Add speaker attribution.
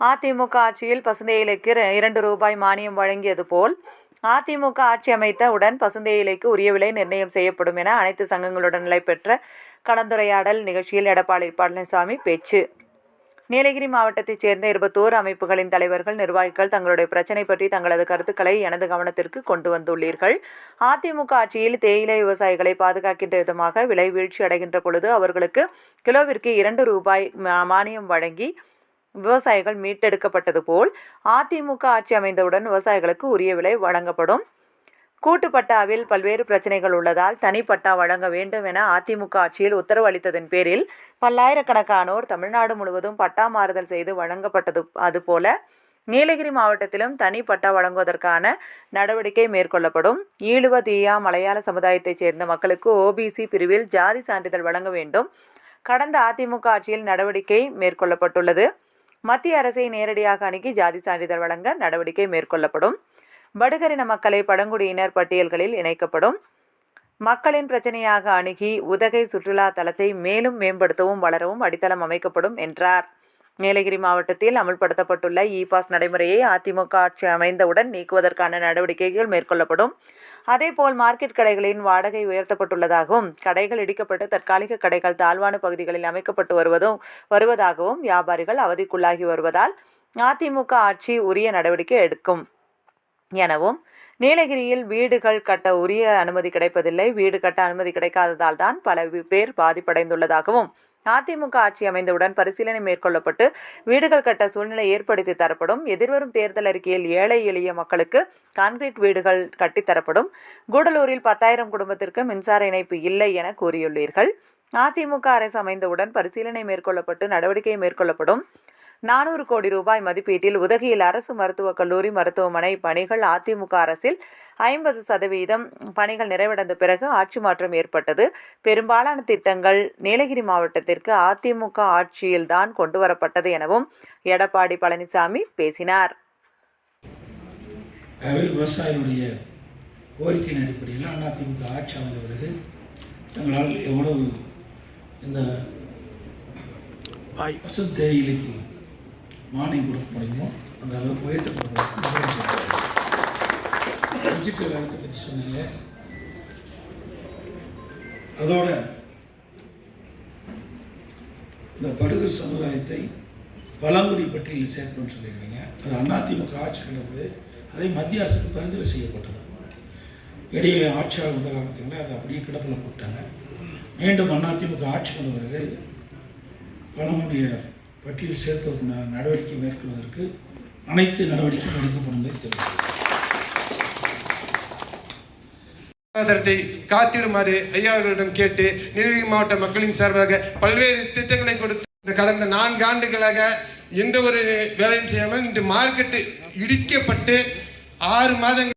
Speaker 1: அதிமுக ஆட்சியில் பசுந்தேயிலைக்கு இரண்டு ரூபாய் மானியம் வழங்கியது போல் அதிமுக ஆட்சி அமைத்த உடன் பசுந்தேயிலைக்கு உரிய விலை நிர்ணயம் செய்யப்படும் என அனைத்து சங்கங்களுடன் நடைபெற்ற கலந்துரையாடல் நிகழ்ச்சியில் எடப்பாடி பழனிசாமி பேச்சு. நீலகிரி மாவட்டத்தைச் சேர்ந்த இருபத்தோரு அமைப்புகளின் தலைவர்கள் நிர்வாகிகள் தங்களுடைய பிரச்சினை பற்றி தங்களது கருத்துக்களை எனது கவனத்திற்கு கொண்டு வந்துள்ளீர்கள். அதிமுக ஆட்சியில் தேயிலை விவசாயிகளை பாதுகாக்கின்ற விதமாக விலை வீழ்ச்சி அடைகின்ற பொழுது அவர்களுக்கு கிலோவிற்கு இரண்டு ரூபாய் மா- மானியம் வழங்கி விவசாயிகள் மீட்டெடுக்கப்பட்டது போல் அதிமுக ஆட்சி அமைந்தவுடன் விவசாயிகளுக்கு உரிய விலை வழங்கப்படும். கூட்டு பட்டாவில் பல்வேறு பிரச்சனைகள் உள்ளதால் தனிப்பட்டா வழங்க வேண்டும் என அதிமுக ஆட்சியில் உத்தரவு அளித்ததன் பேரில் பல்லாயிரக்கணக்கானோர் தமிழ்நாடு முழுவதும் பட்டா மாறுதல் செய்து வழங்கப்பட்டது அதுபோல நீலகிரி மாவட்டத்திலும் தனி பட்டா வழங்குவதற்கான நடவடிக்கை மேற்கொள்ளப்படும். ஈழுவ தீயா மலையாள சமுதாயத்தைச் சேர்ந்த மக்களுக்கு ஓபிசி பிரிவில் ஜாதி சான்றிதழ் வழங்க வேண்டும். கடந்த அதிமுக ஆட்சியில் நடவடிக்கை மேற்கொள்ளப்பட்டுள்ளது. மத்திய அரசை நேரடியாக அணுகி ஜாதி சான்றிதழ் வழங்க நடவடிக்கை மேற்கொள்ளப்படும். படுகரின மக்களை பழங்குடியினர் பட்டியல்களில் இணைக்கப்படும். மக்களின் பிரச்சனையாக அணுகி உதகை சுற்றுலா தலத்தை மேலும் மேம்படுத்தவும் வளரவும் அடித்தளம் அமைக்கப்படும் என்றார். நீலகிரி மாவட்டத்தில் அமல்படுத்தப்பட்டுள்ள இ பாஸ் நடைமுறையை அதிமுக ஆட்சி அமைந்தவுடன் நீக்குவதற்கான நடவடிக்கைகள் மேற்கொள்ளப்படும். அதேபோல் மார்க்கெட் கடைகளின் வாடகை உயர்த்தப்பட்டுள்ளதாகவும் கடைகள் இடிக்கப்பட்டு தற்காலிக கடைகள் தாழ்வான பகுதிகளில் அமைக்கப்பட்டு வருவதும் வருவதாகவும் வியாபாரிகள் அவதிக்குள்ளாகி வருவதால் அதிமுக ஆட்சி உரிய நடவடிக்கை எடுக்கும். எனவும் நீலகிரியில் வீடுகள் கட்ட உரிய அனுமதி கிடைப்பதில்லை. வீடு கட்ட அனுமதி கிடைக்காததால் தான் பல பேர் பாதிப்படைந்துள்ளதாகவும் அதிமுக ஆட்சி அமைந்தவுடன் பரிசீலனை மேற்கொள்ளப்பட்டு வீடுகள் கட்ட சூழ்நிலை ஏற்படுத்தி தரப்படும். எதிர்வரும் தேர்தல் அறிக்கையில் ஏழை எளிய மக்களுக்கு கான்கிரீட் வீடுகள் கட்டித்தரப்படும் கூடலூரில் பத்தாயிரம் குடும்பத்திற்கு மின்சார இணைப்பு இல்லை என கூறியுள்ளீர்கள். அதிமுக அரசு அமைந்தவுடன் பரிசீலனை மேற்கொள்ளப்பட்டு நடவடிக்கை மேற்கொள்ளப்படும். நானூறு கோடி ரூபாய் மதிப்பீட்டில் உதகையில் அரசு மருத்துவக் கல்லூரி மருத்துவமனை பணிகள் அதிமுக அரசில் ஐம்பது சதவீதம் பணிகள் நிறைவடைந்த பிறகு ஆட்சி மாற்றம் ஏற்பட்டது. பெரும்பாலான திட்டங்கள் நீலகிரி மாவட்டத்திற்கு அதிமுக ஆட்சியில்தான் கொண்டு வரப்பட்டது எனவும் எடப்பாடி பழனிசாமி பேசினார்.
Speaker 2: விவசாயிகளுடைய கோரிக்கையின் அடிப்படையில் அதிமுக ஆட்சி அமைந்த பிறகு எங்களால் எவ்வளவு இந்த பசு தேயிலைக்கு மானியம் கொடுக்க முடியுமோ அந்த அளவுக்கு உயர்த்தப்படுவதற்கு டிஜிட்டல் வேலத்தை பற்றி சொன்னீங்க. அதோட இந்த படுகு சமுதாயத்தை பழங்குடி பட்டியலில் சேர்க்கணும்னு சொல்லியிருக்கீங்க. அது அதிமுக ஆட்சி கண்டபோது அதை மத்திய அரசுக்கு பரிந்துரை செய்யப்பட்டது. இடையில ஆட்சியாளர் வந்த காலத்தில் அதை அப்படியே கிடப்பில் போட்டாங்க மீண்டும் அதிமுக ஆட்சி கொண்ட பிறகு பழங்குடியினர் பட்டியல் சேர்ப்பதற்கு நடவடிக்கை மேற்கொள்வதற்கு அனைத்து நடவடிக்கையும் எடுக்கப்படும் என்பதை தெரிவித்துள்ளேன்
Speaker 3: காத்திடுமாறு ஐயாவர்களிடம் கேட்டு நீலகிரி மாவட்ட மக்களின் சார்பாக பல்வேறு திட்டங்களை கொடுத்து கடந்த நான்கு ஆண்டுகளாக எந்த ஒரு வேலையும் செய்யாமல் இன்று மார்க்கெட்டு இடிக்கப்பட்டு ஆறு மாதங்கள்